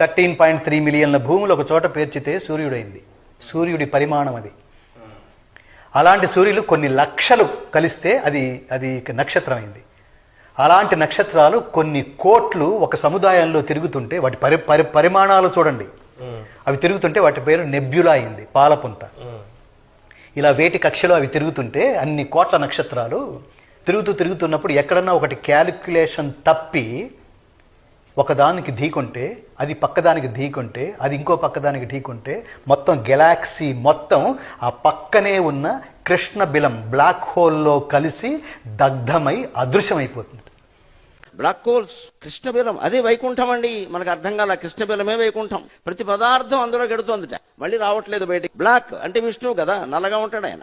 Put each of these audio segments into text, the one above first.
Thirteen point three మిలియన్ల భూములు ఒక చోట పేర్చితే సూర్యుడైంది. సూర్యుడి పరిమాణం అది. అలాంటి సూర్యులు కొన్ని లక్షలు కలిస్తే అది అది నక్షత్రం అయింది అలాంటి నక్షత్రాలు కొన్ని కోట్లు ఒక సముదాయంలో తిరుగుతుంటే వాటి పరి పరి పరిమాణాలు చూడండి. అవి తిరుగుతుంటే వాటి పేరు నెబ్యులా అయింది పాలపుంత. ఇలా వేటి కక్షలో అవి తిరుగుతుంటే అన్ని కోట్ల నక్షత్రాలు తిరుగుతూ తిరుగుతున్నప్పుడు ఎక్కడన్నా ఒకటి క్యాలిక్యులేషన్ తప్పి ఒకదానికి ఢీకొంటే అది పక్కదానికి ఢీకొంటే అది ఇంకో పక్కదానికి ఢీకొంటే మొత్తం గెలాక్సీ మొత్తం ఆ పక్కనే ఉన్న కృష్ణ బిలం బ్లాక్ హోల్లో కలిసి దగ్ధమై అదృశ్యమైపోతుంది. బ్లాక్ హోల్స్ కృష్ణబిలం అదే వైకుంఠం అండి. మనకు అర్థం కాల కృష్ణబిలమే వైకుంఠం. ప్రతి పదార్థం అందులో గడుతోందిట. మళ్ళీ రావట్లేదు బయటికి. బ్లాక్ అంటే విష్ణువు కదా నల్లగా ఉంటాడు ఆయన.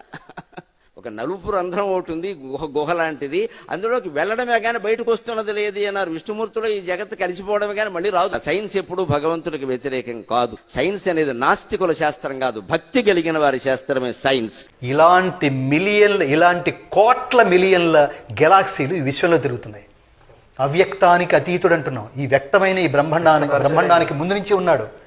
ఒక నలుపు రంధ్రం ఒకటి ఉంది గుహ గుహ లాంటిది. అందులోకి వెళ్ళడమే కానీ బయటకు వస్తున్నది లేదు అన్నారు. విష్ణుమూర్తిలో ఈ జగత్తు కలిసిపోవడమే కానీ మళ్ళీ రాదు. సైన్స్ ఎప్పుడు భగవంతుడికి వ్యతిరేకం కాదు. సైన్స్ అనేది నాస్తికుల శాస్త్రం కాదు. భక్తి కలిగిన వారి శాస్త్రమే సైన్స్. ఇలాంటి మిలియన్ల ఇలాంటి కోట్ల మిలియన్ల గెలాక్సీలు ఈ విశ్వంలో తిరుగుతున్నాయి. అవ్యక్తానికి అతీతుడు అంటున్నాం ఈ వ్యక్తమైన ఈ బ్రహ్మాండానికి బ్రహ్మాండానికి ముందు నుంచి ఉన్నాడు.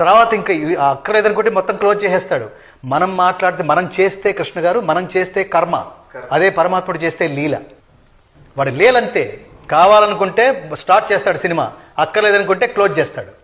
తర్వాత ఇంకా ఇవి అక్కర్లేదనుకుంటే మొత్తం క్లోజ్ చేసేస్తాడు. మనం మాట్లాడితే మనం చేస్తే కృష్ణ గారు మనం చేస్తే కర్మ. అదే పరమాత్ముడు చేస్తే లీల. వాడు లీలంతే. కావాలనుకుంటే స్టార్ట్ చేస్తాడు సినిమా. అక్కర్లేదనుకుంటే క్లోజ్ చేస్తాడు.